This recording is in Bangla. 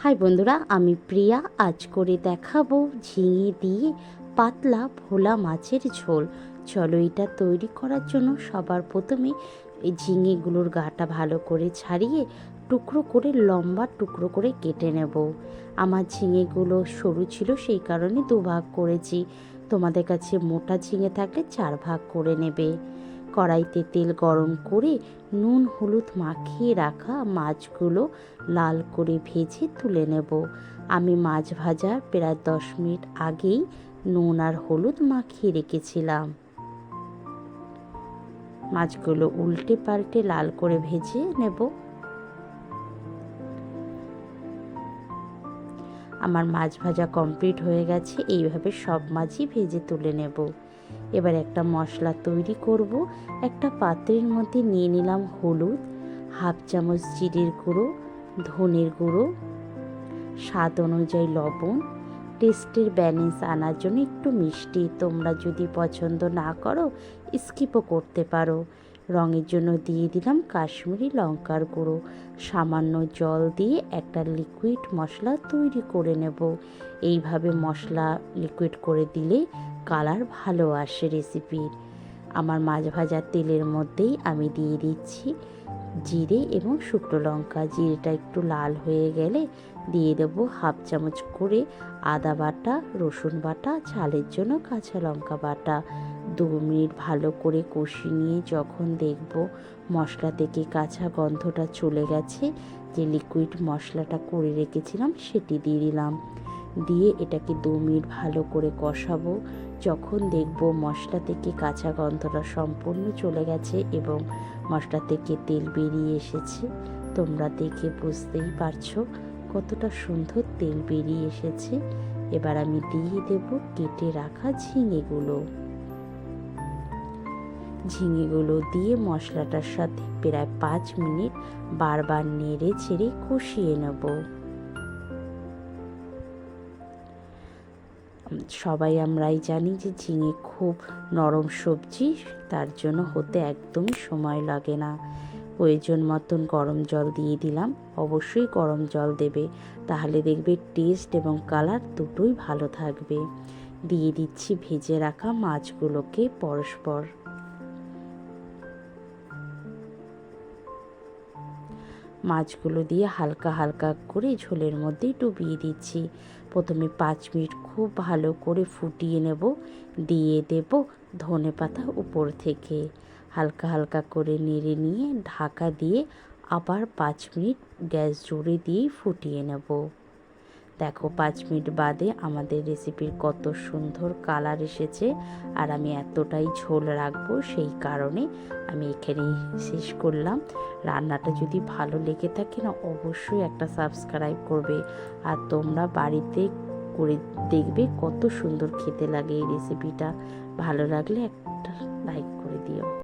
হাই বন্ধুরা, আমি প্রিয়া। আজ করে দেখাবো ঝিঙে দিয়ে পাতলা ভোলা মাছের ঝোল। চলো এটা তৈরি করার জন্য সবার প্রথমে ঝিঙেগুলোর গাটা ভালো করে ছাড়িয়ে টুকরো করে, লম্বা টুকরো করে কেটে নেব। আমার ঝিঙেগুলো সরু ছিল, সেই কারণে দুভাগ করেছি। তোমাদের কাছে মোটা ঝিঙে থাকলে চার ভাগ করে নেবে। কড়াইতে তেল গরম করে নুন হলুদ মাখিয়ে রাখা মাছগুলো লাল করে ভেজে তুলে নেব। আমি মাছ ভাজার প্রায় দশ মিনিট আগেই নুন আর হলুদ মাখিয়ে রেখেছিলাম। মাছগুলো উল্টে পাল্টে লাল করে ভেজে নেব। আমার মাছ ভাজা কমপ্লিট হয়ে গেছে, এইভাবে সব মাছই ভেজে তুলে নেব। এবার একটা মশলা তৈরি করব। একটা পাত্রের মধ্যে নিয়ে নিলাম হলুদ, হাফ চামচ জিরের গুঁড়ো, ধনের গুঁড়ো, স্বাদ অনুযায়ী লবণ, টেস্টের ব্যালেন্স আনার জন্য একটু মিষ্টি। তোমরা যদি পছন্দ না করো স্কিপও করতে পারো। রঙের জন্য দিয়ে দিলাম কাশ্মীরি লঙ্কার গুঁড়ো। সামান্য জল দিয়ে একটা লিকুইড মশলা তৈরি করে নেব। এইভাবে মশলা লিকুইড করে দিলে কালার ভালো আসে রেসিপির আমার মাছ ভাজার তেলের মধ্যেই আমি দিয়ে দিচ্ছি জিরে এবং শুকনো লঙ্কা। জিরেটা একটু লাল হয়ে গেলে দিয়ে দেবো হাফ চামচ করে আদা বাটা, রসুন বাটা, ঝালের জন্য কাঁচা লঙ্কা বাটা। দু মিনিট ভালো করে কষি নিয়ে যখন দেখব মশলা থেকে কাঁচা গন্ধটা চলে গেছে, যে লিকুইড মশলাটা করে রেখেছিলাম সেটি দিয়ে দিলাম। দিয়ে এটাকে দু মিনিট ভালো করে কষাবো। যখন দেখব মশলা থেকে কাঁচা গন্ধটা সম্পূর্ণ চলে গেছে এবং মশলা থেকে তেল বেরিয়ে এসেছে, তোমরা দেখে বুঝতেই পারছ কতটা সুন্দর তেল বেরিয়ে এসেছে। এবার আমি দিয়ে দেব কেটে রাখা ঝিঙেগুলো। ঝিঙেগুলো দিয়ে মশলাটার সাথে প্রায় পাঁচ মিনিট বারবার নেড়ে ছেড়ে কষিয়ে নেব। সবাই আমরাই জানি যে ঝিঙে খুব নরম সবজি, তার জন্য হতে একদমই সময় লাগে না। প্রয়োজন মতন গরম জল দিয়ে দিলাম, অবশ্যই গরম জল দেবে, তাহলে দেখবে টেস্ট এবং কালার দুটোই ভালো থাকবে। দিয়ে দিচ্ছি ভেজে রাখা মাছগুলোকে পরস্পর। মাছগুলো দিয়ে হালকা হালকা করে ঝোলের মধ্যে ডুবিয়ে দিচ্ছি। প্রথমে পাঁচ মিনিট খুব ভালো করে ফুটিয়ে নেব, দিয়ে দেব ধনে পাতা উপর থেকে। হালকা হালকা করে নেড়ে নিয়ে ঢাকা দিয়ে আবার পাঁচ মিনিট গ্যাস জুড়ে দিয়েই ফুটিয়ে নেব। দেখো, পাঁচ মিনিট বাদে আমাদের রেসিপির কত সুন্দর কালার এসেছে আর আমি এতটাই ঝোল রাখব সেই কারণে আমি এখানেই শেষ করলাম। রান্নাটা যদি ভালো লেগে থাকে না, অবশ্যই একটা সাবস্ক্রাইব করবে আর তোমরা বাড়িতে করে দেখবে কত সুন্দর খেতে লাগে এই রেসিপিটা ভালো লাগলে একটা লাইক করে দিও।